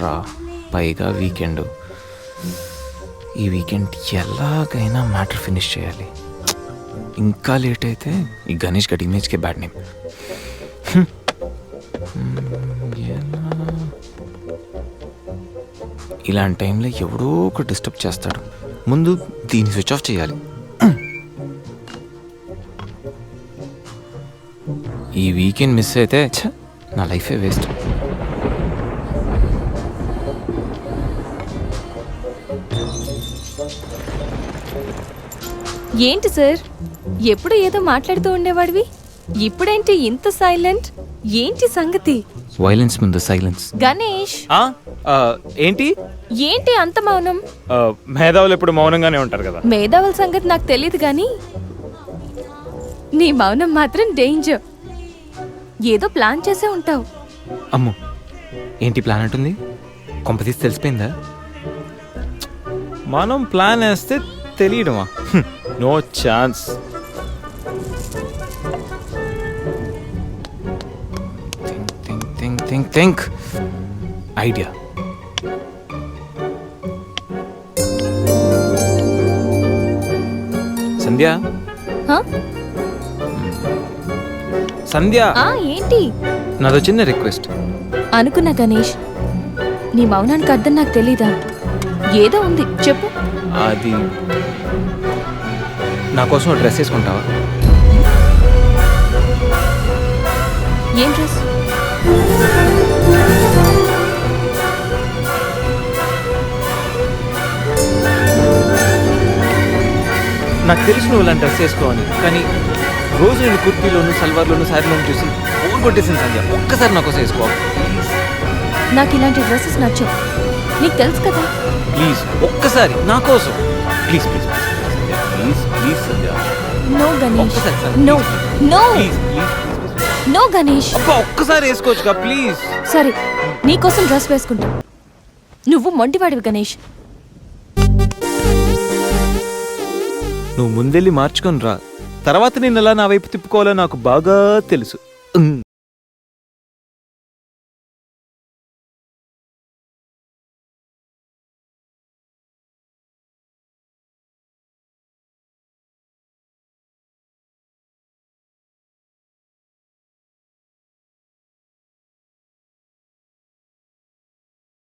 రా పైగా వీకెండ్ ఈ వీకెండ్ ఎలాగైనా మ్యాటర్ ఫినిష్ చేయాలి. ఇంకా లేట్ అయితే ఈ గణేష్ గడ్ ఇమేజ్కే బ్యాడ్ నేమ్ ఇలాంటి టైంలో ఎవడో ఒక డిస్టర్బ్ చేస్తాడు. ముందు దీన్ని స్విచ్ ఆఫ్ చేయాలి. ఈ వీకెండ్ మిస్ అయితే నా లైఫే వేస్ట్ ఏంటి సార్? ఎప్పుడు ఏదో మాట్లాడుతూ ఉండేవాడివి? ఇప్పుడేంటి ఇంత సైలెంట్? ఏంటి సంగతి? వైలెన్స్ ముందు సైలెన్స్ గణేష్! ఏంటి? ఏంటి అంత మౌనం? మేధావులు ఎప్పుడు మౌనంగానే ఉంటారు కదా. మేధావుల సంగతి నాకు తెలియదు కానీ నీ మౌనం మాత్రం డేంజర్ ఏదో ప్లాన్ చేసే ఉంటావు. అమ్ము ఏంటి ప్లాన్ అంటుంది? కొంపతీసి తెలిసిపోయిందా? మనం ప్లాన్ వేస్తే తెలియడమా? No chance think think think think idea Sandhya? Sandhya! ఆ ఏంటి? నాదో చిన్న రిక్వెస్ట్. అనుకున్నా గణేష్. నీ మౌనానికి అర్థం నాకు తెలీదా? ఏదో ఉంది చెప్పు. అది నా కోసం డ్రెస్ వేసుకుంటావా? ఏం డ్రెస్? నాకు తెలుసు నువ్వు ఇలాంటి డ్రెస్ వేసుకోవాలి కానీ రోజు నేను కుర్తీలోను సల్వార్లోను శారీలోను చూసి ఓన్ కొట్టేసింది సంధ్య. ఒక్కసారి నా కోసం వేసుకో. నాకు ఇలాంటి డ్రెస్సెస్ నచ్చవు. నీకు తెలుసు కదా ప్లీజ్ ఒక్కసారి నా కోసం. Please please please please Sandhya no Ganesh no no no Ganesh అబ్బా ఒక్కసారి వేసుకోవచ్చుగా ప్లీజ్ సరే నీకోసం డ్రెస్ వేసుకుంటా. నువ్వు మొండివాడివి గణేష్ నువ్వు ముందెళ్ళి మార్చుకొని రా. తర్వాత నేను ఎలా నా వైపు తిప్పుకోవాలో నాకు బాగా తెలుసు.